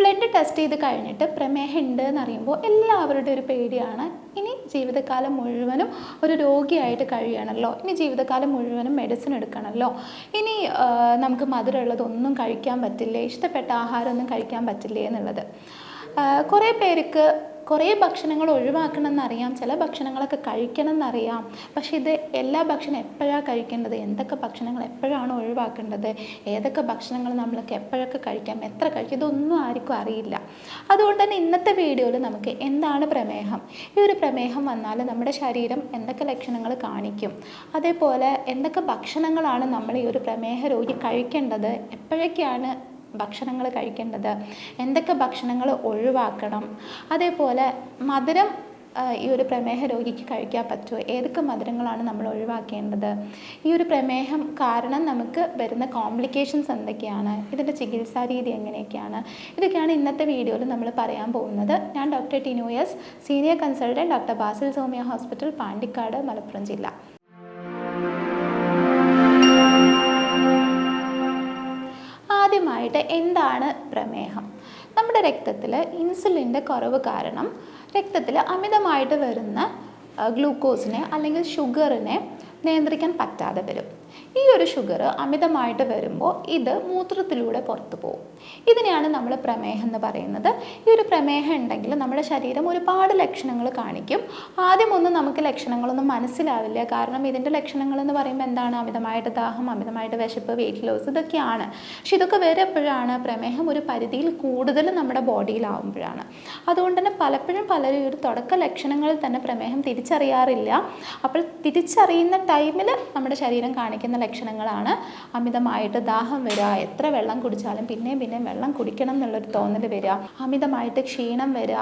Blood test ചെയ്ത് കഴിഞ്ഞിട്ട് പ്രമേഹം ഉണ്ട് എന്ന് അറിയുമ്പോൾ എല്ലാവരുടെ ഒരു പേടിയാണ്. ഇനി ജീവിതകാലം മുഴുവനും ഒരു രോഗിയായിട്ട് കഴിയണമല്ലോ ഇനി ജീവിതകാലം മുഴുവനും മെഡിസിൻ എടുക്കണമല്ലോ ഇനി നമുക്ക് മധുരമുള്ളതൊന്നും കഴിക്കാൻ പറ്റില്ലേ? ഇഷ്ടപ്പെട്ട ആഹാരമൊന്നും കഴിക്കാൻ പറ്റില്ലേ എന്നുള്ളത്. കുറേ പേർക്ക് കുറേ ഭക്ഷണങ്ങൾ ഒഴിവാക്കണം എന്നറിയാം ചില ഭക്ഷണങ്ങളൊക്കെ കഴിക്കണം എന്നറിയാം പക്ഷേ ഇത് എല്ലാ ഭക്ഷണം എപ്പോഴാണ് കഴിക്കേണ്ടത്? എന്തൊക്കെ ഭക്ഷണങ്ങൾ എപ്പോഴാണ് ഒഴിവാക്കേണ്ടത്? ഏതൊക്കെ ഭക്ഷണങ്ങൾ നമ്മൾക്ക് എപ്പോഴൊക്കെ കഴിക്കാം? എത്ര കഴിക്കാം? ഇതൊന്നും ആർക്കും അറിയില്ല. അതുകൊണ്ട് തന്നെ ഇന്നത്തെ വീഡിയോയിൽ നമുക്ക് എന്താണ് പ്രമേഹം? ഈ ഒരു പ്രമേഹം വന്നാൽ നമ്മുടെ ശരീരം എന്തൊക്കെ ലക്ഷണങ്ങൾ കാണിക്കും? അതേപോലെ എന്തൊക്കെ ഭക്ഷണങ്ങളാണ് നമ്മൾ ഈ ഒരു പ്രമേഹ രോഗി കഴിക്കേണ്ടത്? എപ്പോഴൊക്കെയാണ് ഭക്ഷണങ്ങൾ കഴിക്കേണ്ടത്? എന്തൊക്കെ ഭക്ഷണങ്ങൾ ഒഴിവാക്കണം? അതേപോലെ മധുരം ഈ ഒരു പ്രമേഹ രോഗിക്ക് കഴിക്കാൻ പറ്റുമോ? ഏതൊക്കെ മധുരങ്ങളാണ് നമ്മൾ ഒഴിവാക്കേണ്ടത്? ഈ ഒരു പ്രമേഹം കാരണം നമുക്ക് വരുന്ന കോംപ്ലിക്കേഷൻസ് എന്തൊക്കെയാണ്? ഇതിന്റെ ചികിത്സാ രീതി എങ്ങനെയൊക്കെയാണ്? ഇതൊക്കെയാണ് ഇന്നത്തെ വീഡിയോയിൽ നമ്മൾ പറയാൻ പോകുന്നത്. ഞാൻ doctor Tinu S senior consultant doctor Basil Somiya hospital Pandikkad Malappuram ജില്ല. ആദ്യമായിട്ട് എന്താണ് പ്രമേഹം? നമ്മുടെ രക്തത്തിൽ ഇൻസുലിന്റെ കുറവ് കാരണം രക്തത്തിൽ അമിതമായിട്ട് വരുന്ന ഗ്ലൂക്കോസിനെ അല്ലെങ്കിൽ ഷുഗറിനെ നിയന്ത്രിക്കാൻ പറ്റാതെ വരും. ഈ ഒരു ഷുഗർ അമിതമായിട്ട് വരുമ്പോൾ ഇത് മൂത്രത്തിലൂടെ പുറത്തു പോകും. ഇതിനെയാണ് നമ്മൾ പ്രമേഹം എന്ന് പറയുന്നത്. ഈ ഒരു പ്രമേഹം ഉണ്ടെങ്കിൽ നമ്മുടെ ശരീരം ഒരുപാട് ലക്ഷണങ്ങൾ കാണിക്കും. ആദ്യമൊന്നും നമുക്ക് ലക്ഷണങ്ങളൊന്നും മനസ്സിലാവില്ല. കാരണം ഇതിന്റെ ലക്ഷണങ്ങൾ എന്ന് പറയുമ്പോൾ എന്താണ്? അമിതമായിട്ട് ദാഹം അമിതമായിട്ട് വിശപ്പ് വെയിറ്റ് ലോസ് ഇതൊക്കെയാണ്. പക്ഷെ ഇതൊക്കെ വരെ എപ്പോഴാണ് പ്രമേഹം ഒരു പരിധിയിൽ കൂടുതൽ നമ്മുടെ ബോഡിയിലാവുമ്പോഴാണ്. അതുകൊണ്ട് തന്നെ പലപ്പോഴും പലരും ഒരു തുടക്ക ലക്ഷണങ്ങളിൽ തന്നെ പ്രമേഹം തിരിച്ചറിയാറില്ല. അപ്പോൾ തിരിച്ചറിയുന്ന ടൈമിൽ നമ്മുടെ ശരീരം കാണിക്കുന്ന ലക്ഷണങ്ങളാണ്. അമിതമായിട്ട് ദാഹം വരിക എത്ര വെള്ളം കുടിച്ചാലും പിന്നെയും പിന്നെയും വെള്ളം കുടിക്കണം എന്നുള്ളൊരു തോന്നൽ വരിക അമിതമായിട്ട് ക്ഷീണം വരിക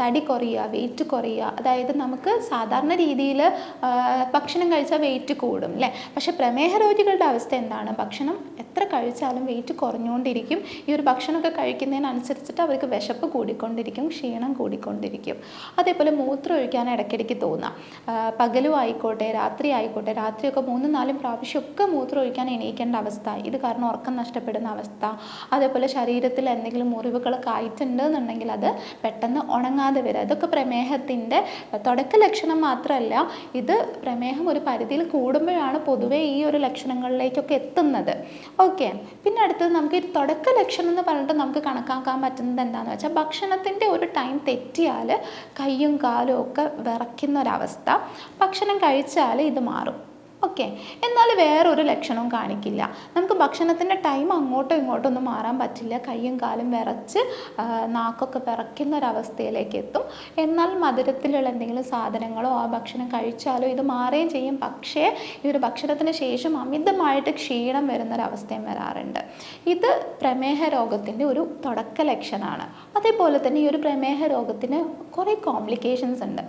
തടി കുറയുക വെയിറ്റ് കുറയുക. അതായത് നമുക്ക് സാധാരണ രീതിയിൽ ഭക്ഷണം കഴിച്ചാൽ വെയിറ്റ് കൂടും അല്ലേ പക്ഷേ പ്രമേഹ രോഗികളുടെ അവസ്ഥ എന്താണ്? ഭക്ഷണം എത്ര കഴിച്ചാലും വെയിറ്റ് കുറഞ്ഞുകൊണ്ടിരിക്കും. ഈ ഒരു ഭക്ഷണമൊക്കെ കഴിക്കുന്നതിനനുസരിച്ചിട്ട് അവർക്ക് വിശപ്പ് കൂടിക്കൊണ്ടിരിക്കും ക്ഷീണം കൂടിക്കൊണ്ടിരിക്കും. അതേപോലെ മൂത്രം ഒഴിക്കാൻ ഇടയ്ക്കിടയ്ക്ക് തോന്നാം. പകലും ആയിക്കോട്ടെ രാത്രി ആയിക്കോട്ടെ രാത്രിയൊക്കെ മൂന്നും നാലും പ്രാവശ്യമൊക്കെ മൂത്രം ഒഴിക്കാൻ എണീക്കേണ്ട അവസ്ഥ. ഇത് കാരണം ഉറക്കം നഷ്ടപ്പെടുന്ന അവസ്ഥ. അതേപോലെ ശരീരത്തിൽ എന്തെങ്കിലും മുറിവുകളൊക്കെ ആയിട്ടുണ്ട് എന്നുണ്ടെങ്കിൽ അത് പെട്ടെന്ന് ഉണങ്ങാതെ വരിക ഇതൊക്കെ പ്രമേഹത്തിന്റെ തുടക്ക ലക്ഷണം മാത്രമല്ല ഇത് പ്രമേഹം ഒരു പരിധിയിൽ കൂടുമ്പോഴാണ് പൊതുവേ ഈ ഒരു ലക്ഷണങ്ങളിലേക്കൊക്കെ എത്തുന്നത്. ഓക്കെ. പിന്നെ അടുത്തത് നമുക്ക് ഈ തുടക്ക ലക്ഷണം എന്ന് പറഞ്ഞിട്ട് നമുക്ക് കണക്കാക്കാൻ പറ്റുന്നത് എന്താണെന്ന് വെച്ചാൽ ഭക്ഷണത്തിന്റെ ഒരു ടൈം തെറ്റിയാൽ കൈയും കാലും ഒക്കെ വിറയ്ക്കുന്ന ഒരവസ്ഥ ഭക്ഷണം കഴിച്ചാൽ ഇത് മാറും. ഓക്കെ. എന്നാൽ വേറൊരു ലക്ഷണവും കാണിക്കില്ല. നമുക്ക് ഭക്ഷണത്തിന്റെ ടൈം അങ്ങോട്ടോ ഇങ്ങോട്ടോ ഒന്നും മാറാൻ പറ്റില്ല. കൈയും കാലും വിറച്ച് നാക്കൊക്കെ വിറയ്ക്കുന്ന ഒരവസ്ഥയിലേക്ക് എത്തും. എന്നാൽ മധുരത്തിലുള്ള എന്തെങ്കിലും സാധനങ്ങളോ ആ ഭക്ഷണം കഴിച്ചാലോ ഇത് മാറുകയും ചെയ്യും. പക്ഷേ ഈ ഒരു ഭക്ഷണത്തിന് ശേഷം അമിതമായിട്ട് ക്ഷീണം വരുന്നൊരവസ്ഥയും വരാറുണ്ട്. ഇത് പ്രമേഹ രോഗത്തിന്റെ ഒരു തുടക്ക ലക്ഷണമാണ്. അതേപോലെ തന്നെ ഈ ഒരു പ്രമേഹ രോഗത്തിന് കുറേ കോംപ്ലിക്കേഷൻസ് ഉണ്ട്.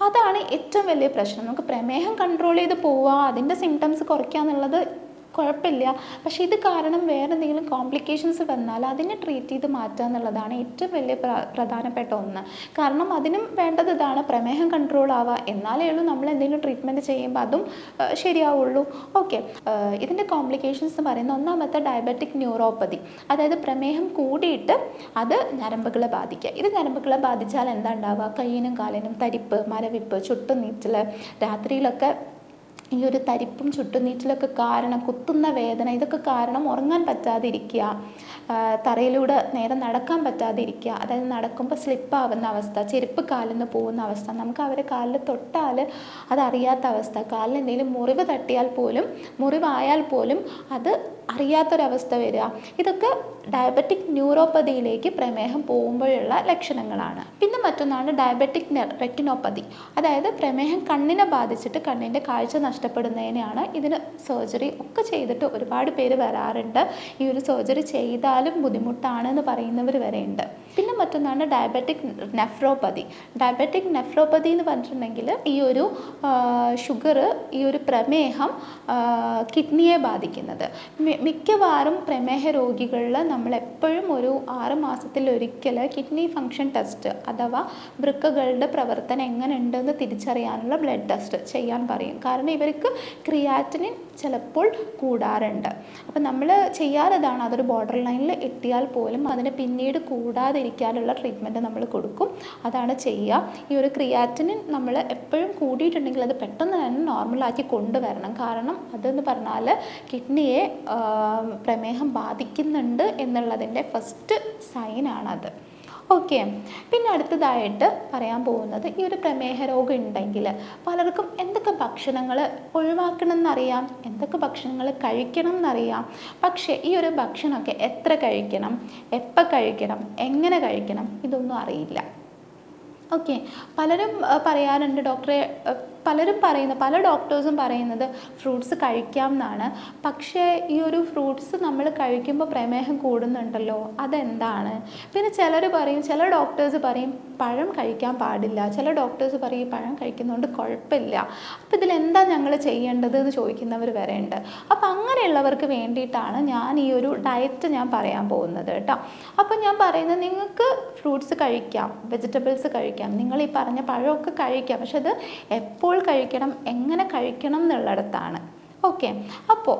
അതാണ് ഏറ്റവും വലിയ പ്രശ്നം. നമുക്ക് പ്രമേഹം കൺട്രോൾ ചെയ്ത് പോവുക അതിന്റെ സിംറ്റംസ് കുറയ്ക്കുക എന്നുള്ളത് കുഴപ്പമില്ല. പക്ഷെ ഇത് കാരണം വേറെ എന്തെങ്കിലും കോംപ്ലിക്കേഷൻസ് വന്നാൽ അതിനെ ട്രീറ്റ് ചെയ്ത് മാറ്റുക എന്നുള്ളതാണ് ഏറ്റവും വലിയ പ്ര- പ്രധാനപ്പെട്ട ഒന്ന്. കാരണം അതിനും വേണ്ടത് ഇതാണ് പ്രമേഹം കൺട്രോൾ ആവുക. എന്നാലേ ഉള്ളൂ നമ്മൾ എന്തെങ്കിലും ട്രീറ്റ്മെന്റ് ചെയ്യുമ്പോൾ അതും ശരിയാവുള്ളൂ. ഓക്കെ ഇതിന്റെ കോംപ്ലിക്കേഷൻസ് എന്ന് പറയുന്ന ഒന്നാമത്തെ ഡയബറ്റിക് ന്യൂറോപ്പതി അതായത് പ്രമേഹം കൂടിയിട്ട് അത് ഞരമ്പുകളെ ബാധിക്കുക. ഇത് ഞരമ്പുകളെ ബാധിച്ചാൽ എന്താ ഉണ്ടാവുക? കയ്യിനും കാലിനും തരിപ്പ് മരവിപ്പ് ചുട്ടുനീറ്റൽ രാത്രിയിലൊക്കെ ഈ ഒരു തരിപ്പും ചുട്ടുനീറ്റലൊക്കെ കാരണം കുത്തുന്ന വേദന ഇതൊക്കെ കാരണം ഉറങ്ങാൻ പറ്റാതിരിക്കുക തറയിലൂടെ നേരെ നടക്കാൻ പറ്റാതിരിക്കുക അതായത് നടക്കുമ്പോൾ സ്ലിപ്പാവുന്ന അവസ്ഥ ചെരുപ്പ് കാലിൽ നിന്ന് പോകുന്ന അവസ്ഥ നമുക്ക് അവരെ കാലിൽ തൊട്ടാൽ അതറിയാത്ത അവസ്ഥ കാലിൽ എന്തെങ്കിലും മുറിവ് തട്ടിയാൽ പോലും മുറിവായാൽ പോലും അത് അറിയാത്തൊരവസ്ഥ വരിക. ഇതൊക്കെ ഡയബറ്റിക് ന്യൂറോപ്പതിയിലേക്ക് പ്രമേഹം പോകുമ്പോഴുള്ള ലക്ഷണങ്ങളാണ്. പിന്നെ മറ്റൊന്നാണ് ഡയബറ്റിക് റെറ്റിനോപ്പതി. അതായത് പ്രമേഹം കണ്ണിനെ ബാധിച്ചിട്ട് കണ്ണിന്റെ കാഴ്ച നഷ്ടപ്പെടുന്നതിനെയാണ് ഇതിന് സർജറി ഒക്കെ ചെയ്തിട്ട് ഒരുപാട് പേര് വരാറുണ്ട്. ഈ ഒരു സർജറി ചെയ്താലും ബുദ്ധിമുട്ടാണ് എന്ന് പറയുന്നവർ വരെ ഉണ്ട് പിന്നെ മറ്റൊന്നാണ് ഡയബറ്റിക് നെഫ്രോപ്പതി. ഡയബറ്റിക് നെഫ്രോപ്പതി എന്ന് പറഞ്ഞിട്ടുണ്ടെങ്കിൽ ഈ ഒരു ഷുഗർ ഈ ഒരു പ്രമേഹം കിഡ്നിയെ ബാധിക്കുന്നത്. മിക്കവാറും പ്രമേഹ രോഗികളിൽ നമ്മൾ എപ്പോഴും ഒരു ആറ് മാസത്തിലൊരിക്കൽ കിഡ്നി ഫങ്ഷൻ ടെസ്റ്റ് അഥവാ വൃക്കകളുടെ പ്രവർത്തനം എങ്ങനെയുണ്ടെന്ന് തിരിച്ചറിയാനുള്ള ബ്ലഡ് ടെസ്റ്റ് ചെയ്യാൻ പറയും. കാരണം ഇവർക്ക് ക്രിയാറ്റിനിൻ ചിലപ്പോൾ കൂടാറുണ്ട്. അപ്പം നമ്മൾ ചെയ്യാത്തതാണ് അതൊരു ബോർഡർ ലൈനിൽ എത്തിയാൽ പോലും അതിനെ പിന്നീട് കൂടാതിരിക്കാനുള്ള ട്രീറ്റ്മെന്റ് നമ്മൾ കൊടുക്കും. അതാണ് ചെയ്യുക. ഈ ഒരു ക്രിയാറ്റിനിൻ നമ്മൾ എപ്പോഴും കൂടിയിട്ടുണ്ടെങ്കിൽ അത് പെട്ടെന്ന് തന്നെ നോർമലാക്കി കൊണ്ടുവരണം. കാരണം അതെന്ന് പറഞ്ഞാൽ കിഡ്നിയെ പ്രമേഹം ബാധിക്കുന്നുണ്ട് എന്നുള്ളതിന്റെ ഫസ്റ്റ് സൈനാണത് ഓക്കെ പിന്നെ അടുത്തതായിട്ട് പറയാൻ പോകുന്നത് ഈ ഒരു പ്രമേഹ രോഗം ഉണ്ടെങ്കിൽ പലർക്കും എന്തൊക്കെ ഭക്ഷണങ്ങൾ ഒഴിവാക്കണം എന്നറിയാം എന്തൊക്കെ ഭക്ഷണങ്ങൾ കഴിക്കണം എന്നറിയാം പക്ഷേ ഈ ഒരു ഭക്ഷണമൊക്കെ എത്ര കഴിക്കണം എപ്പോൾ കഴിക്കണം എങ്ങനെ കഴിക്കണം ഇതൊന്നും അറിയില്ല. ഓക്കെ പലരും പറയാറുണ്ട് ഡോക്ടറെ പലരും പറയുന്ന പല ഡോക്ടേഴ്സും പറയുന്നത് ഫ്രൂട്ട്സ് കഴിക്കാം എന്നാണ്. പക്ഷേ ഈ ഒരു ഫ്രൂട്ട്സ് നമ്മൾ കഴിക്കുമ്പോൾ പ്രമേഹം കൂടുന്നുണ്ടല്ലോ അതെന്താണ്? പിന്നെ ചിലർ പറയും ചില ഡോക്ടേഴ്സ് പറയും പഴം കഴിക്കാൻ പാടില്ല. ചില ഡോക്ടേഴ്സ് പറയും പഴം കഴിക്കുന്നതുകൊണ്ട് കുഴപ്പമില്ല. അപ്പോൾ ഇതിലെന്താ ഞങ്ങൾ ചെയ്യേണ്ടത് എന്ന് ചോദിക്കുന്നവർ വരെ ഉണ്ട്. അപ്പോൾ അങ്ങനെയുള്ളവർക്ക് വേണ്ടിയിട്ടാണ് ഞാൻ ഈ ഒരു ഡയറ്റ് ഞാൻ പറയാൻ പോകുന്നത് കേട്ടോ. അപ്പോൾ ഞാൻ പറയുന്നത് നിങ്ങൾക്ക് ഫ്രൂട്ട്സ് കഴിക്കാം വെജിറ്റബിൾസ് കഴിക്കാം. നിങ്ങൾ ഈ പറഞ്ഞ പഴമൊക്കെ കഴിക്കാം. പക്ഷെ അത് എപ്പോൾ കഴിക്കണം എങ്ങനെ കഴിക്കണം എന്നുള്ളിടത്താണ്. ഓക്കെ അപ്പോൾ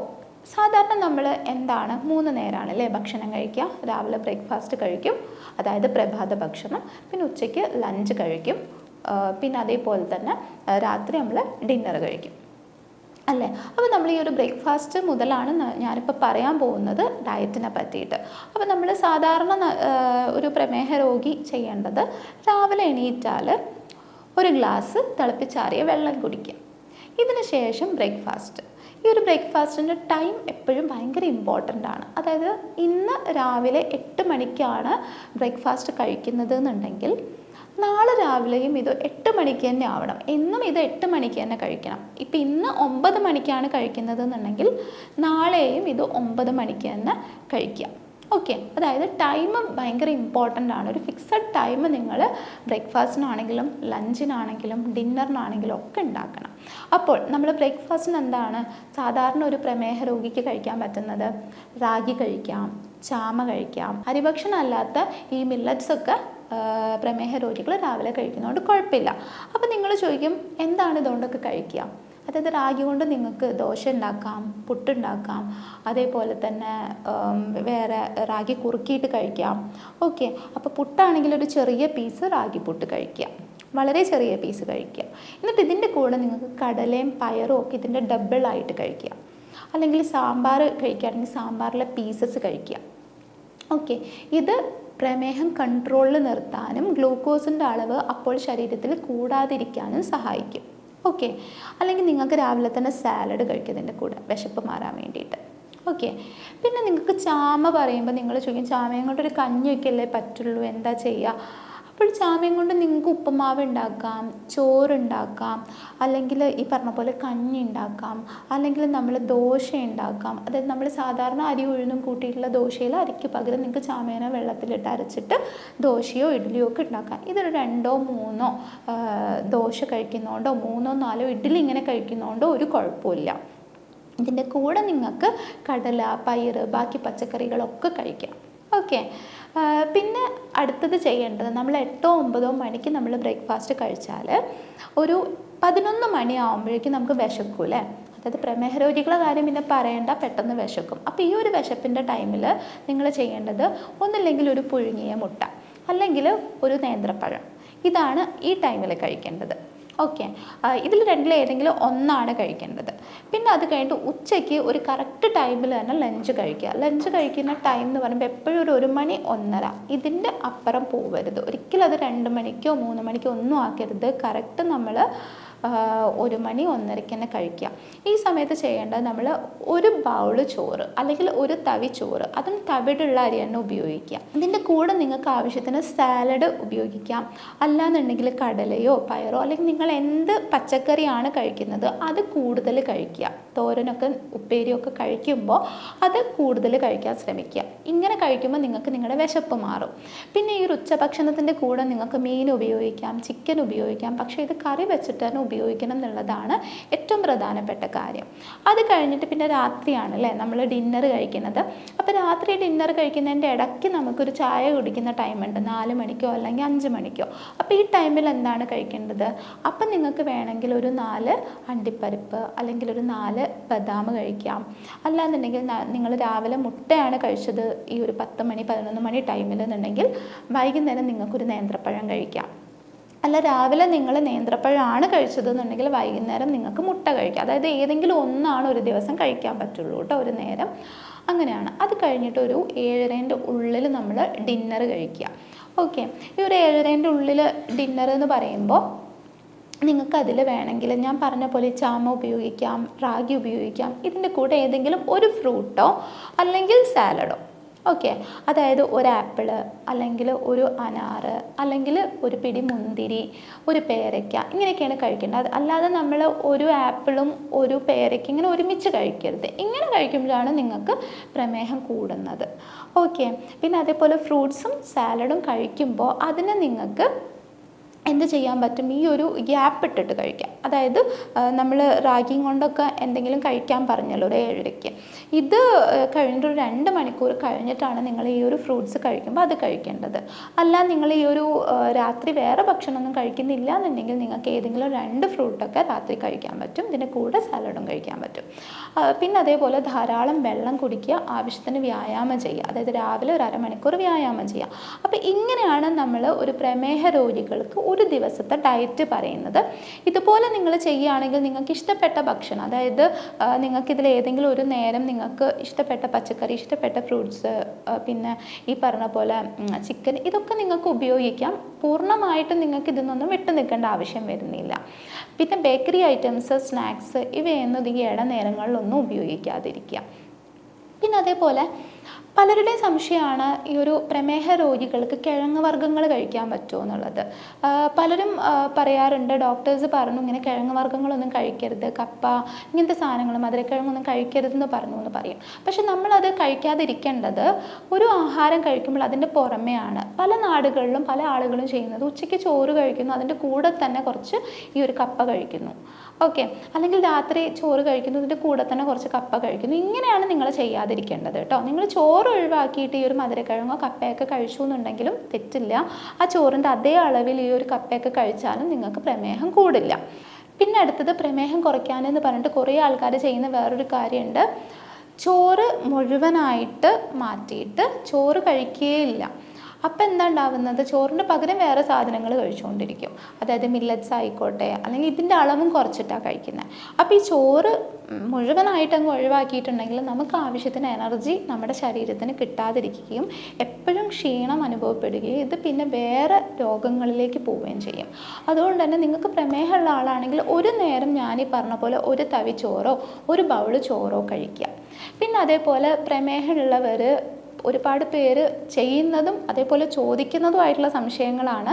സാധാരണ നമ്മൾ എന്താണ്? മൂന്ന് നേരമാണ് അല്ലേ? ഭക്ഷണം കഴിക്കുക രാവിലെ ബ്രേക്ക്ഫാസ്റ്റ് കഴിക്കും അതായത് പ്രഭാത ഭക്ഷണം പിന്നെ ഉച്ചയ്ക്ക് ലഞ്ച് കഴിക്കും പിന്നെ അതേപോലെ തന്നെ രാത്രി നമ്മൾ ഡിന്നർ കഴിക്കും. അല്ലേ? അപ്പോൾ നമ്മൾ ഈ ഒരു ബ്രേക്ക്ഫാസ്റ്റ് മുതലാണ് ഞാനിപ്പോൾ പറയാൻ പോകുന്നത് ഡയറ്റിനെ പറ്റിയിട്ട്. അപ്പോൾ നമ്മൾ സാധാരണ ഒരു പ്രമേഹ രോഗി ചെയ്യേണ്ടത് രാവിലെ എണീറ്റാൽ ഒരു ഗ്ലാസ് തിളപ്പിച്ചാറിയ വെള്ളം കുടിക്കുക. ഇതിന് ശേഷം ബ്രേക്ക്ഫാസ്റ്റ്. ഈ ഒരു ബ്രേക്ക്ഫാസ്റ്റിന്റെ ടൈം എപ്പോഴും ഭയങ്കര ഇമ്പോർട്ടന്റ് ആണ്. അതായത് ഇന്ന് രാവിലെ എട്ട് മണിക്കാണ് ബ്രേക്ക്ഫാസ്റ്റ് കഴിക്കുന്നത് എന്നുണ്ടെങ്കിൽ നാളെ രാവിലെയും ഇത് എട്ട് മണിക്ക് തന്നെ ആവണം. എന്നും ഇത് എട്ട് മണിക്ക് തന്നെ കഴിക്കണം. ഇപ്പം ഇന്ന് ഒമ്പത് മണിക്കാണ് കഴിക്കുന്നത് എന്നുണ്ടെങ്കിൽ നാളെയും ഇത് ഒമ്പത് മണിക്ക് തന്നെ കഴിക്കുക. ഓക്കെ അതായത് ടൈം ഭയങ്കര ഇമ്പോർട്ടന്റ് ആണ്. ഒരു ഫിക്സഡ് ടൈം നിങ്ങൾ ബ്രേക്ക്ഫാസ്റ്റിനാണെങ്കിലും ലഞ്ചിനാണെങ്കിലും ഡിന്നറിനാണെങ്കിലും ഒക്കെ ഉണ്ടാക്കണം. അപ്പോൾ നമ്മൾ ബ്രേക്ക്ഫാസ്റ്റിന് എന്താണ്? സാധാരണ ഒരു പ്രമേഹ രോഗിക്ക് കഴിക്കാൻ പറ്റുന്നത്? റാഗി കഴിക്കാം ചാമ കഴിക്കാം. അരിഭക്ഷണം അല്ലാത്ത ഈ മില്ലറ്റ്സ് ഒക്കെ പ്രമേഹ രോഗികൾ രാവിലെ കഴിക്കുന്നതുകൊണ്ട് കുഴപ്പമില്ല. അപ്പോൾ നിങ്ങൾ ചോദിക്കും എന്താണ് ഇതുകൊണ്ടൊക്കെ കഴിക്കുക? അതായത് റാഗി കൊണ്ട് നിങ്ങൾക്ക് ദോശ ഉണ്ടാക്കാം പുട്ടുണ്ടാക്കാം അതേപോലെ തന്നെ വേറെ റാഗി കുറുക്കിയിട്ട് കഴിക്കാം. ഓക്കെ അപ്പോൾ പുട്ടാണെങ്കിൽ ഒരു ചെറിയ പീസ് റാഗി പുട്ട് കഴിക്കുക. വളരെ ചെറിയ പീസ് കഴിക്കുക. എന്നിട്ട് ഇതിന്റെ കൂടെ നിങ്ങൾക്ക് കടലയും പയറും ഒക്കെ ഇതിന്റെ ഡബിളായിട്ട് കഴിക്കുക. അല്ലെങ്കിൽ സാമ്പാർ കഴിക്കുകയാണെങ്കിൽ സാമ്പാറിലെ പീസസ് കഴിക്കുക. ഓക്കെ ഇത് പ്രമേഹം കൺട്രോളിൽ നിർത്താനും ഗ്ലൂക്കോസിന്റെ അളവ് അപ്പോൾ ശരീരത്തിൽ കൂടാതിരിക്കാനും സഹായിക്കും. ഓക്കെ അല്ലെങ്കിൽ നിങ്ങൾക്ക് രാവിലെ തന്നെ സാലഡ് കഴിക്കുന്നതിന്റെ കൂടെ വിശപ്പ് മാറാൻ വേണ്ടിയിട്ട്. ഓക്കെ പിന്നെ നിങ്ങൾക്ക് ചാമ പറയുമ്പോൾ നിങ്ങൾ ചോദിക്കും ചാമയും കൊണ്ടൊരു കഞ്ഞിയൊക്കെ അല്ലേ പറ്റുള്ളൂ? എന്താ ചെയ്യുക? അപ്പോൾ ചാമയും കൊണ്ട് നിങ്ങൾക്ക് ഉപ്പുമാവ് ഉണ്ടാക്കാം ചോറുണ്ടാക്കാം അല്ലെങ്കിൽ ഈ പറഞ്ഞ പോലെ കഞ്ഞി ഉണ്ടാക്കാം അല്ലെങ്കിൽ നമ്മൾ ദോശ ഉണ്ടാക്കാം. അതായത് നമ്മൾ സാധാരണ അരി ഉഴുന്നും കൂട്ടിയിട്ടുള്ള ദോശയിൽ അരിക്ക് പകരം നിങ്ങൾക്ക് ചാമേന വെള്ളത്തിലിട്ട് അരച്ചിട്ട് ദോശയോ ഇഡ്ഡലിയോ ഒക്കെ ഉണ്ടാക്കാം. ഇതൊരു രണ്ടോ മൂന്നോ ദോശ കഴിക്കുന്നതുകൊണ്ടോ മൂന്നോ നാലോ ഇഡ്ഡലി ഇങ്ങനെ കഴിക്കുന്നതുകൊണ്ടോ ഒരു കുഴപ്പമില്ല. ഇതിന്റെ കൂടെ നിങ്ങൾക്ക് കടല പയർ ബാക്കി പച്ചക്കറികളൊക്കെ കഴിക്കാം. ഓക്കെ? പിന്നെ അടുത്തത് ചെയ്യേണ്ടത് നമ്മൾ എട്ടോ ഒമ്പതോ മണിക്ക് നമ്മൾ ബ്രേക്ക്ഫാസ്റ്റ് കഴിച്ചാൽ ഒരു പതിനൊന്ന് മണിയാകുമ്പോഴേക്കും നമുക്ക് വിശക്കും അല്ലേ? അതായത് പ്രമേഹ രോഗികളുടെ കാര്യം പിന്നെ പറയേണ്ട പെട്ടെന്ന് വിശക്കും. അപ്പോൾ ഈ ഒരു വിശപ്പിന്റെ ടൈമിൽ നിങ്ങൾ ചെയ്യേണ്ടത് ഒന്നില്ലെങ്കിൽ ഒരു പുഴുങ്ങിയ മുട്ട അല്ലെങ്കിൽ ഒരു നേന്ത്രപ്പഴം. ഇതാണ് ഈ ടൈമിൽ കഴിക്കേണ്ടത്. ഓക്കെ ഇതിൽ രണ്ടിൽ ഏതെങ്കിലും ഒന്നാണ് കഴിക്കേണ്ടത്. പിന്നെ അത് കഴിഞ്ഞിട്ട് ഉച്ചയ്ക്ക് ഒരു കറക്റ്റ് ടൈമിൽ തന്നെ ലഞ്ച് കഴിക്കുക. ലഞ്ച് കഴിക്കുന്ന ടൈം എന്ന് പറയുമ്പോൾ എപ്പോഴും ഒരു ഒരു മണി ഒന്നര. ഇതിന്റെ അപ്പുറം പോവരുത്. ഒരിക്കലും അത് രണ്ട് മണിക്കോ മൂന്ന് മണിക്കോ ഒന്നും ആക്കരുത്. കറക്റ്റ് നമ്മൾ ഒരു മണി ഒന്നരയ്ക്ക് തന്നെ കഴിക്കുക. ഈ സമയത്ത് ചെയ്യേണ്ടത് നമ്മൾ ഒരു ബൗൾ ചോറ് അല്ലെങ്കിൽ ഒരു തവി ചോറ് അതും തവിടുള്ള അരി തന്നെ ഉപയോഗിക്കുക. ഇതിന്റെ കൂടെ നിങ്ങൾക്ക് ആവശ്യത്തിന് സാലഡ് ഉപയോഗിക്കാം. അല്ലാന്നുണ്ടെങ്കിൽ കടലയോ പയറോ അല്ലെങ്കിൽ നിങ്ങൾ എന്ത് പച്ചക്കറിയാണ് കഴിക്കുന്നത് അത് കൂടുതൽ കഴിക്കുക. തോരനൊക്കെ ഉപ്പേരിയൊക്കെ കഴിക്കുമ്പോൾ അത് കൂടുതൽ കഴിക്കാൻ ശ്രമിക്കുക. ഇങ്ങനെ കഴിക്കുമ്പോൾ നിങ്ങൾക്ക് നിങ്ങളുടെ വിശപ്പ് മാറും. പിന്നെ ഈ ഉച്ചഭക്ഷണത്തിന്റെ കൂടെ നിങ്ങൾക്ക് മീൻ ഉപയോഗിക്കാം ചിക്കൻ ഉപയോഗിക്കാം. പക്ഷേ ഇത് കറി വെച്ചിട്ട് തന്നെ ഉപയോഗിക്കണം എന്നുള്ളതാണ് ഏറ്റവും പ്രധാനപ്പെട്ട കാര്യം. അത് കഴിഞ്ഞിട്ട് പിന്നെ രാത്രിയാണ് അല്ലേ? നമ്മൾ ഡിന്നർ കഴിക്കുന്നത്. അപ്പോൾ രാത്രി ഡിന്നർ കഴിക്കുന്നതിന്റെ ഇടയ്ക്ക് നമുക്കൊരു ചായ കുടിക്കുന്ന ടൈമുണ്ട് നാല് മണിക്കോ അല്ലെങ്കിൽ അഞ്ച് മണിക്കോ. അപ്പോൾ ഈ ടൈമിൽ എന്താണ് കഴിക്കേണ്ടത്? അപ്പം നിങ്ങൾക്ക് വേണമെങ്കിൽ ഒരു നാല് അണ്ടിപ്പരിപ്പ് അല്ലെങ്കിൽ ഒരു നാല് ബദാം കഴിക്കാം. അല്ലാന്നുണ്ടെങ്കിൽ നിങ്ങൾ രാവിലെ മുട്ടയാണ് കഴിച്ചത് ഈ ഒരു പത്ത് മണി പതിനൊന്ന് മണി ടൈമിൽ എന്നുണ്ടെങ്കിൽ വൈകുന്നേരം നിങ്ങൾക്കൊരു നേന്ത്രപ്പഴം കഴിക്കാം. അല്ല രാവിലെ നിങ്ങൾ നേന്ത്രപ്പഴമാണ് കഴിച്ചതെന്നുണ്ടെങ്കിൽ വൈകുന്നേരം നിങ്ങൾക്ക് മുട്ട കഴിക്കാം. അതായത് ഏതെങ്കിലും ഒന്നാണ് ഒരു ദിവസം കഴിക്കാൻ പറ്റുള്ളൂ കേട്ടോ ഒരു നേരം. അങ്ങനെയാണ്. അത് കഴിഞ്ഞിട്ട് ഒരു ഏഴരേന്റെ ഉള്ളിൽ നമ്മൾ ഡിന്നർ കഴിക്കുക. ഓക്കെ. ഈ ഒരു ഏഴരേന്റെ ഉള്ളിൽ ഡിന്നർ എന്ന് പറയുമ്പോൾ നിങ്ങൾക്ക് അതിൽ വേണമെങ്കിൽ ഞാൻ പറഞ്ഞ പോലെ ചാമ ഉപയോഗിക്കാം റാഗി ഉപയോഗിക്കാം ഇതിന്റെ കൂടെ ഏതെങ്കിലും ഒരു ഫ്രൂട്ടോ അല്ലെങ്കിൽ സാലഡോ. ഓക്കെ അതായത് ഒരു ആപ്പിൾ അല്ലെങ്കിൽ ഒരു അനാറ് അല്ലെങ്കിൽ ഒരു പിടി മുന്തിരി ഒരു പേരയ്ക്ക ഇങ്ങനെയൊക്കെയാണ് കഴിക്കേണ്ടത്. അല്ലാതെ നമ്മൾ ഒരു ആപ്പിളും ഒരു പേരയ്ക്ക ഇങ്ങനെ ഒരുമിച്ച് കഴിക്കരുത്. ഇങ്ങനെ കഴിക്കുമ്പോഴാണ് നിങ്ങൾക്ക് പ്രമേഹം കൂടുന്നത്. ഓക്കെ പിന്നെ അതേപോലെ ഫ്രൂട്ട്സും സാലഡും കഴിക്കുമ്പോൾ അതിന് നിങ്ങൾക്ക് എന്ത് ചെയ്യാൻ പറ്റും? ഈ ഒരു ഗ്യാപ്പ് ഇട്ടിട്ട് കഴിക്കാം. അതായത് നമ്മൾ റാഗിയും കൊണ്ടൊക്കെ എന്തെങ്കിലും കഴിക്കാൻ പറഞ്ഞല്ലോ ഒരു ഏഴരയ്ക്ക്. ഇത് കഴിഞ്ഞിട്ടൊരു രണ്ട് മണിക്കൂർ കഴിഞ്ഞിട്ടാണ് നിങ്ങൾ ഈ ഒരു ഫ്രൂട്ട്സ് കഴിക്കുമ്പോൾ അത് കഴിക്കേണ്ടത്. അല്ല നിങ്ങൾ ഈ ഒരു രാത്രി വേറെ ഭക്ഷണമൊന്നും കഴിക്കുന്നില്ല എന്നുണ്ടെങ്കിൽ നിങ്ങൾക്ക് ഏതെങ്കിലും രണ്ട് ഫ്രൂട്ടൊക്കെ രാത്രി കഴിക്കാൻ പറ്റും. ഇതിന്റെ കൂടെ സാലഡും കഴിക്കാൻ പറ്റും. പിന്നെ അതേപോലെ ധാരാളം വെള്ളം കുടിക്കുക ആവശ്യത്തിന് വ്യായാമം ചെയ്യുക. അതായത് രാവിലെ ഒരു അരമണിക്കൂർ വ്യായാമം ചെയ്യുക. അപ്പോൾ ഇങ്ങനെയാണ് നമ്മൾ ഒരു പ്രമേഹ രോഗികൾക്ക് ഒരു ദിവസത്തെ ഡയറ്റ് പറയുന്നത്. ഇതുപോലെ നിങ്ങൾ ചെയ്യുകയാണെങ്കിൽ നിങ്ങൾക്ക് ഇഷ്ടപ്പെട്ട ഭക്ഷണം അതായത് നിങ്ങൾക്കിതിൽ ഏതെങ്കിലും ഒരു നേരം നിങ്ങൾക്ക് ഇഷ്ടപ്പെട്ട പച്ചക്കറി ഇഷ്ടപ്പെട്ട ഫ്രൂട്ട്സ് പിന്നെ ഈ പറഞ്ഞ പോലെ ചിക്കൻ ഇതൊക്കെ നിങ്ങൾക്ക് ഉപയോഗിക്കാം. പൂർണമായിട്ടും നിങ്ങൾക്ക് ഇതിൽ നിന്നൊന്നും വിട്ടു നിൽക്കേണ്ട ആവശ്യം വരുന്നില്ല. പിന്നെ ബേക്കറി ഐറ്റംസ് സ്നാക്സ് ഇവയൊന്നും ഈ ഇടനേരങ്ങളിലൊന്നും ഉപയോഗിക്കാതിരിക്കുക. പിന്നെ അതേപോലെ പലരുടെയും സംശയമാണ് ഈ ഒരു പ്രമേഹ രോഗികൾക്ക് കിഴങ്ങ് വർഗങ്ങൾ കഴിക്കാൻ പറ്റുമോ എന്നുള്ളത്. പലരും പറയാറുണ്ട് ഡോക്ടേഴ്സ് പറഞ്ഞു ഇങ്ങനെ കിഴങ്ങ് വർഗങ്ങളൊന്നും കഴിക്കരുത് കപ്പ ഇങ്ങനത്തെ സാധനങ്ങൾ മധുരക്കിഴങ്ങൊന്നും കഴിക്കരുതെന്ന് പറഞ്ഞു എന്ന് പറയും. പക്ഷെ നമ്മളത് കഴിക്കാതിരിക്കേണ്ടത് ഒരു ആഹാരം കഴിക്കുമ്പോൾ അതിന്റെ പുറമെയാണ്. പല നാടുകളിലും പല ആളുകളും ചെയ്യുന്നത് ഉച്ചയ്ക്ക് ചോറ് കഴിക്കുന്നു അതിന്റെ കൂടെ തന്നെ കുറച്ച് ഈ ഒരു കപ്പ കഴിക്കുന്നു. ഓക്കെ. അല്ലെങ്കിൽ രാത്രി ചോറ് കഴിക്കുന്നു ഇതിന്റെ കൂടെ തന്നെ കുറച്ച് കപ്പ കഴിക്കുന്നു. ഇങ്ങനെയാണ് നിങ്ങൾ ചെയ്യാതിരിക്കേണ്ടത് കേട്ടോ. നിങ്ങൾ ചോറ് ഒഴിവാക്കിയിട്ട് ഈ ഒരു മധുരക്കിഴങ്ങോ കപ്പയൊക്കെ കഴിച്ചു എന്നുണ്ടെങ്കിലും തെറ്റില്ല. ആ ചോറിന്റെ അതേ അളവിൽ ഈ ഒരു കപ്പയൊക്കെ കഴിച്ചാലും നിങ്ങൾക്ക് പ്രമേഹം കൂടില്ല. പിന്നെ അടുത്തത് പ്രമേഹം കുറയ്ക്കാനെന്ന് പറഞ്ഞിട്ട് കുറേ ആൾക്കാർ ചെയ്യുന്ന വേറൊരു കാര്യമുണ്ട്. ചോറ് മുഴുവനായിട്ട് മാറ്റിയിട്ട് ചോറ് കഴിക്കുകയില്ല അപ്പം എന്താ ഉണ്ടാവുന്നത്? ചോറിന്റെ പകരം വേറെ സാധനങ്ങൾ കഴിച്ചുകൊണ്ടിരിക്കും. അതായത് മില്ലറ്റ്സ് ആയിക്കോട്ടെ അല്ലെങ്കിൽ ഇതിന്റെ അളവും കുറച്ചിട്ടാണ് കഴിക്കുന്നത്. അപ്പോൾ ഈ ചോറ് മുഴുവനായിട്ട് അങ്ങ് ഒഴിവാക്കിയിട്ടുണ്ടെങ്കിൽ നമുക്ക് ആവശ്യത്തിന് എനർജി നമ്മുടെ ശരീരത്തിന് കിട്ടാതിരിക്കുകയും എപ്പോഴും ക്ഷീണം അനുഭവപ്പെടുകയും ഇത് പിന്നെ വേറെ രോഗങ്ങളിലേക്ക് പോവുകയും ചെയ്യും. അതുകൊണ്ട് തന്നെ നിങ്ങൾക്ക് പ്രമേഹമുള്ള ആളാണെങ്കിൽ ഒരു നേരം ഞാൻ ഈ പറഞ്ഞ പോലെ ഒരു തവി ചോറോ ഒരു ബൗൾ ചോറോ കഴിക്കുക. പിന്നെ അതേപോലെ പ്രമേഹമുള്ളവർ ഒരുപാട് പേര് ചെയ്യുന്നതും അതേപോലെ ചോദിക്കുന്നതുമായിട്ടുള്ള സംശയങ്ങളാണ്.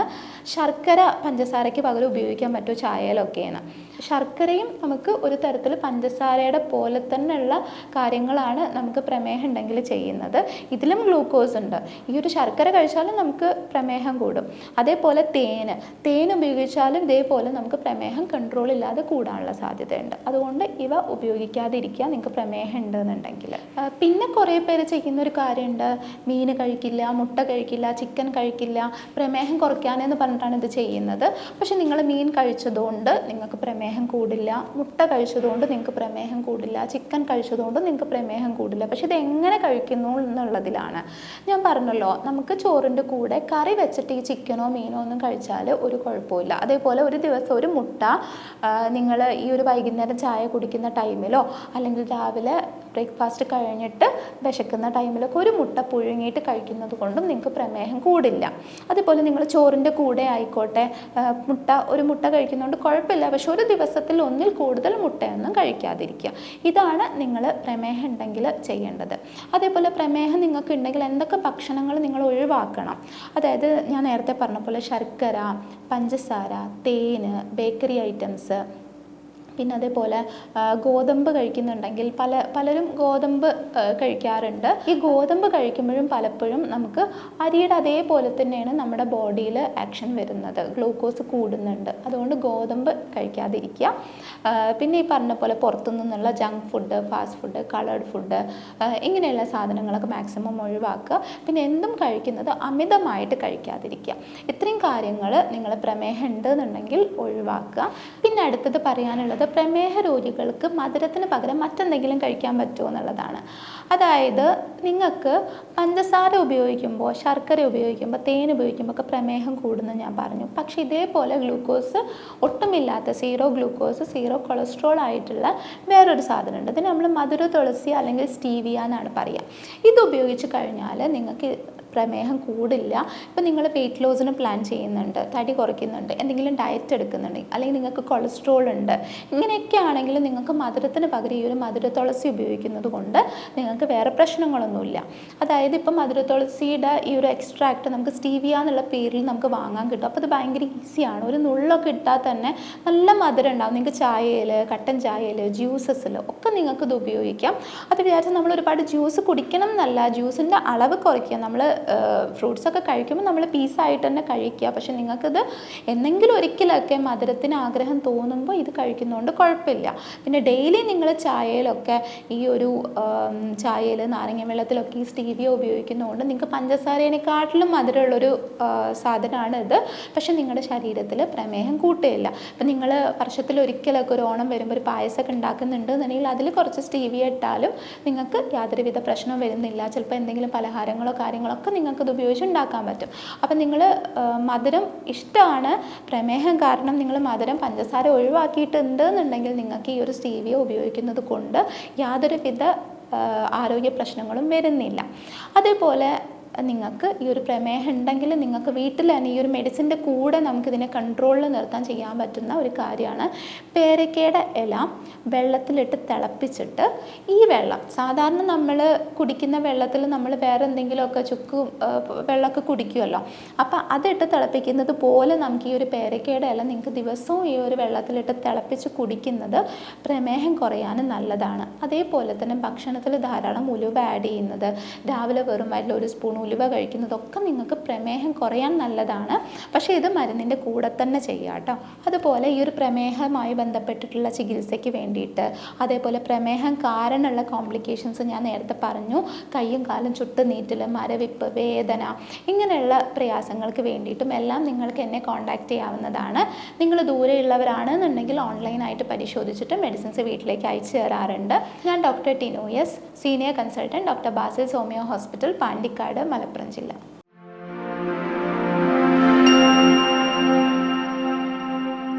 ശർക്കര പഞ്ചസാരയ്ക്ക് പകരം ഉപയോഗിക്കാൻ പറ്റുമോ? ചായയിലൊക്കെയാണ്. ശർക്കരയും നമുക്ക് ഒരു തരത്തിൽ പഞ്ചസാരയുടെ പോലെ തന്നെയുള്ള കാര്യങ്ങളാണ് നമുക്ക് പ്രമേഹം ഉണ്ടെങ്കിൽ ചെയ്യുന്നത്. ഇതിലും ഗ്ലൂക്കോസ് ഉണ്ട്. ഈ ഒരു ശർക്കര കഴിച്ചാലും നമുക്ക് പ്രമേഹം കൂടും. അതേപോലെ തേന്. തേൻ ഉപയോഗിച്ചാലും ഇതേപോലെ നമുക്ക് പ്രമേഹം കൺട്രോൾ ഇല്ലാതെ കൂടാനുള്ള സാധ്യതയുണ്ട്. അതുകൊണ്ട് ഇവ ഉപയോഗിക്കാതിരിക്കുക നിങ്ങൾക്ക് പ്രമേഹം ഉണ്ടെന്നുണ്ടെങ്കിൽ. പിന്നെ കുറേ പേര് ചെയ്യുന്ന ഒരു കാര്യമുണ്ട്. മീൻ കഴിക്കില്ല മുട്ട കഴിക്കില്ല ചിക്കൻ കഴിക്കില്ല. പ്രമേഹം കുറയ്ക്കാനെന്ന് പറഞ്ഞിട്ടാണ് ഇത് ചെയ്യുന്നത്. പക്ഷെ നിങ്ങൾ മീൻ കഴിച്ചതുകൊണ്ട് നിങ്ങൾക്ക് പ്രമേഹം കൂടില്ല. മുട്ട കഴിച്ചതുകൊണ്ട് നിങ്ങൾക്ക് പ്രമേഹം കൂടില്ല. ചിക്കൻ കഴിച്ചതുകൊണ്ട് നിങ്ങൾക്ക് പ്രമേഹം കൂടില്ല. പക്ഷെ ഇത് എങ്ങനെ കഴിക്കുന്നു എന്നുള്ളതിലാണ്. ഞാൻ പറഞ്ഞല്ലോ നമുക്ക് ചോറിന്റെ കൂടെ കറി വെച്ചിട്ട് ഈ ചിക്കനോ മീനോ ഒന്നും കഴിച്ചാൽ ഒരു കുഴപ്പമില്ല. അതേപോലെ ഒരു ദിവസം ഒരു മുട്ട നിങ്ങൾ ഈ ഒരു വൈകുന്നേരം ചായ കുടിക്കുന്ന ടൈമിലോ അല്ലെങ്കിൽ രാവിലെ ബ്രേക്ക്ഫാസ്റ്റ് കഴിഞ്ഞിട്ട് വിശക്കുന്ന ടൈമിലൊക്കെ ഒരു മുട്ട പുഴുങ്ങിയിട്ട് കഴിക്കുന്നത് കൊണ്ടും നിങ്ങൾക്ക് പ്രമേഹം കൂടില്ല. അതുപോലെ നിങ്ങൾ ചോറിന്റെ കൂടെ ആയിക്കോട്ടെ മുട്ട ഒരു മുട്ട കഴിക്കുന്നതുകൊണ്ട് കുഴപ്പമില്ല. പക്ഷെ ഒരു ദിവസത്തിൽ ഒന്നിൽ കൂടുതൽ മുട്ടയൊന്നും കഴിക്കാതിരിക്കുക. ഇതാണ് നിങ്ങൾ പ്രമേഹം ഉണ്ടെങ്കിൽ ചെയ്യേണ്ടത്. അതേപോലെ പ്രമേഹം നിങ്ങൾക്ക് ഉണ്ടെങ്കിൽ എന്തൊക്കെ ഭക്ഷണങ്ങൾ നിങ്ങൾ ഒഴിവാക്കണം? അതായത് ഞാൻ നേരത്തെ പറഞ്ഞ പോലെ ശർക്കര പഞ്ചസാര തേന് ബേക്കറി ഐറ്റംസ് പിന്നെ അതേപോലെ ഗോതമ്പ് കഴിക്കുന്നുണ്ടെങ്കിൽ പല പലരും ഗോതമ്പ് കഴിക്കാറുണ്ട്. ഈ ഗോതമ്പ് കഴിക്കുമ്പോഴും പലപ്പോഴും നമുക്ക് അരിയുടെ അതേപോലെ തന്നെയാണ് നമ്മുടെ ബോഡിയിൽ ആക്ഷൻ വരുന്നത്. ഗ്ലൂക്കോസ് കൂടുന്നുണ്ട്. അതുകൊണ്ട് ഗോതമ്പ് കഴിക്കാതിരിക്കുക. പിന്നെ ഈ പറഞ്ഞ പോലെ പുറത്തു നിന്നുള്ള junk food fast food coloured food ഇങ്ങനെയുള്ള സാധനങ്ങളൊക്കെ മാക്സിമം ഒഴിവാക്കുക. പിന്നെ എന്തും കഴിക്കുന്നത് അമിതമായിട്ട് കഴിക്കാതിരിക്കുക. ഇത്രയും കാര്യങ്ങൾ നിങ്ങൾ പ്രമേഹം ഉണ്ട് എന്നുണ്ടെങ്കിൽ ഒഴിവാക്കുക. പിന്നെ അടുത്തത് പറയാനുള്ളത് പ്രമേഹ രോഗികൾക്ക് മധുരത്തിന് പകരം മറ്റെന്തെങ്കിലും കഴിക്കാൻ പറ്റുമോ എന്നുള്ളതാണ്. അതായത് നിങ്ങൾക്ക് പഞ്ചസാര ഉപയോഗിക്കുമ്പോൾ ശർക്കര ഉപയോഗിക്കുമ്പോൾ തേൻ ഉപയോഗിക്കുമ്പോൾ ഒക്കെ പ്രമേഹം കൂടുന്നു ഞാൻ പറഞ്ഞു. പക്ഷേ ഇതേപോലെ ഗ്ലൂക്കോസ് ഒട്ടുമില്ലാത്ത സീറോ ഗ്ലൂക്കോസ് സീറോ കൊളസ്ട്രോൾ ആയിട്ടുള്ള വേറൊരു സാധനമുണ്ട്. ഇതിന് നമ്മൾ മധുര തുളസി അല്ലെങ്കിൽ സ്റ്റീവിയ എന്നാണ് പറയുക. ഇത് ഉപയോഗിച്ച് കഴിഞ്ഞാൽ നിങ്ങൾക്ക് പ്രമേഹം കൂടില്ല. ഇപ്പം നിങ്ങൾ വെയിറ്റ് ലോസിന് പ്ലാൻ ചെയ്യുന്നുണ്ട് തടി കുറയ്ക്കുന്നുണ്ട് എന്തെങ്കിലും ഡയറ്റ് എടുക്കുന്നുണ്ടെങ്കിൽ അല്ലെങ്കിൽ നിങ്ങൾക്ക് കൊളസ്ട്രോൾ ഉണ്ട്. ഇങ്ങനെയൊക്കെ ആണെങ്കിൽ നിങ്ങൾക്ക് മധുരത്തിന് പകരം ഈ ഒരു മധുര തുളസി ഉപയോഗിക്കുന്നത് കൊണ്ട് നിങ്ങൾക്ക് വേറെ പ്രശ്നങ്ങളൊന്നുമില്ല. അതായത് ഇപ്പം മധുര തുളസിയുടെ ഈ ഒരു എക്സ്ട്രാക്ട് നമുക്ക് സ്റ്റീവിയ എന്നുള്ള പേരിൽ നമുക്ക് വാങ്ങാൻ കിട്ടും. അപ്പോൾ അത് ഭയങ്കര ഈസിയാണ് ഒരു നുള്ളൊക്കെ ഇട്ടാൽ തന്നെ നല്ല മധുരം ഉണ്ടാവും. നിങ്ങൾക്ക് ചായയിൽ കട്ടൻ ചായയിൽ ജ്യൂസസിൽ ഒക്കെ നിങ്ങൾക്ക് ഇത് ഉപയോഗിക്കാം. അത് വിചാരിച്ച് നമ്മൾ ഒരുപാട് ജ്യൂസ് കുടിക്കണം എന്നല്ല. ജ്യൂസിന്റെ അളവ് കുറയ്ക്കുക. നമ്മൾ ഫ്രൂട്ട്സ് ഒക്കെ കഴിക്കുമ്പോൾ നമ്മൾ പീസായിട്ട് തന്നെ കഴിക്കുക. പക്ഷെ നിങ്ങൾക്കിത് എന്തെങ്കിലും ഒരിക്കലൊക്കെ മധുരത്തിന് ആഗ്രഹം തോന്നുമ്പോൾ ഇത് കഴിക്കുന്നതുകൊണ്ട് കുഴപ്പമില്ല. പിന്നെ ഡെയിലി നിങ്ങൾ ചായയിലൊക്കെ ഈ ഒരു ചായയിൽ നാരങ്ങ വെള്ളത്തിലൊക്കെ ഈ സ്റ്റീവിയ ഉപയോഗിക്കുന്നതുകൊണ്ട് നിങ്ങൾക്ക് പഞ്ചസാരേനെക്കാട്ടിലും മധുരമുള്ളൊരു സാധനമാണ് ഇത്. പക്ഷെ നിങ്ങളുടെ ശരീരത്തിൽ പ്രമേഹം കൂട്ടുകയില്ല. അപ്പം നിങ്ങൾ വർഷത്തിൽ ഒരിക്കലൊക്കെ ഒരു ഓണം വരുമ്പോൾ ഒരു പായസമൊക്കെ ഉണ്ടാക്കുന്നുണ്ട് എന്നുണ്ടെങ്കിൽ അതിൽ കുറച്ച് സ്റ്റീവിയ ഇട്ടാലും നിങ്ങൾക്ക് യാതൊരുവിധ പ്രശ്നവും വരുന്നില്ല. ചിലപ്പോൾ എന്തെങ്കിലും പലഹാരങ്ങളോ കാര്യങ്ങളൊക്കെ നിങ്ങൾക്ക് ഇത് ഉപയോഗിച്ച് ഉണ്ടാക്കാൻ പറ്റും. അപ്പം നിങ്ങൾ മധുരം ഇഷ്ടമാണ്. പ്രമേഹം കാരണം നിങ്ങൾ മധുരം പഞ്ചസാര ഒഴിവാക്കിയിട്ടുണ്ട് എന്നുണ്ടെങ്കിൽ നിങ്ങൾക്ക് ഈ ഒരു സ്റ്റീവിയ ഉപയോഗിക്കുന്നത് കൊണ്ട് യാതൊരുവിധ ആരോഗ്യ പ്രശ്നങ്ങളും വരുന്നില്ല. അതേപോലെ നിങ്ങൾക്ക് ഈ ഒരു പ്രമേഹം ഉണ്ടെങ്കിൽ നിങ്ങൾക്ക് വീട്ടിൽ തന്നെ ഈ ഒരു മെഡിസിന്റെ കൂടെ നമുക്കിതിനെ കൺട്രോളിൽ നിർത്താൻ ചെയ്യാൻ പറ്റുന്ന ഒരു കാര്യമാണ്. പേരക്കയുടെ ഇല വെള്ളത്തിലിട്ട് തിളപ്പിച്ചിട്ട് ഈ വെള്ളം സാധാരണ നമ്മൾ കുടിക്കുന്ന വെള്ളത്തിൽ നമ്മൾ വേറെ എന്തെങ്കിലുമൊക്കെ ചുക്ക് വെള്ളമൊക്കെ കുടിക്കുമല്ലോ. അപ്പോൾ അതിട്ട് തിളപ്പിക്കുന്നത് പോലെ നമുക്ക് ഈ ഒരു പേരക്കയുടെ ഇല നിങ്ങൾക്ക് ദിവസവും ഈ ഒരു വെള്ളത്തിലിട്ട് തിളപ്പിച്ച് കുടിക്കുന്നത് പ്രമേഹം കുറയാനും നല്ലതാണ്. അതേപോലെ തന്നെ ഭക്ഷണത്തിൽ ധാരാളം ഉലുവ ആഡ് ചെയ്യുന്നത്. രാവിലെ വെറും വയറ്റിൽ ഒരു സ്പൂൺ ഉലുവ കഴിക്കുന്നതൊക്കെ നിങ്ങൾക്ക് പ്രമേഹം കുറയാൻ നല്ലതാണ്. പക്ഷേ ഇത് മരുന്നിന്റെ കൂടെ തന്നെ ചെയ്യുക കേട്ടോ അതുപോലെ ഈ ഒരു പ്രമേഹമായി ബന്ധപ്പെട്ടിട്ടുള്ള ചികിത്സയ്ക്ക് വേണ്ടിയിട്ട് അതേപോലെ പ്രമേഹം കാരണമുള്ള കോംപ്ലിക്കേഷൻസ് ഞാൻ നേരത്തെ പറഞ്ഞു. കയ്യും കാലും ചുട്ട് നീറ്റൽ മരവിപ്പ് വേദന ഇങ്ങനെയുള്ള പ്രയാസങ്ങൾക്ക് വേണ്ടിയിട്ടും എല്ലാം നിങ്ങൾക്ക് എന്നെ കോൺടാക്റ്റ് ചെയ്യാവുന്നതാണ്. നിങ്ങൾ ദൂരെയുള്ളവരാണെന്നുണ്ടെങ്കിൽ ഓൺലൈനായിട്ട് പരിശോധിച്ചിട്ട് മെഡിസിൻസ് വീട്ടിലേക്ക് അയച്ചു തരാറുണ്ട്. ഞാൻ doctor ടിനോയസ് senior consultant doctor Basil Somiya hospital Pandikkad Malappuram ജില്ല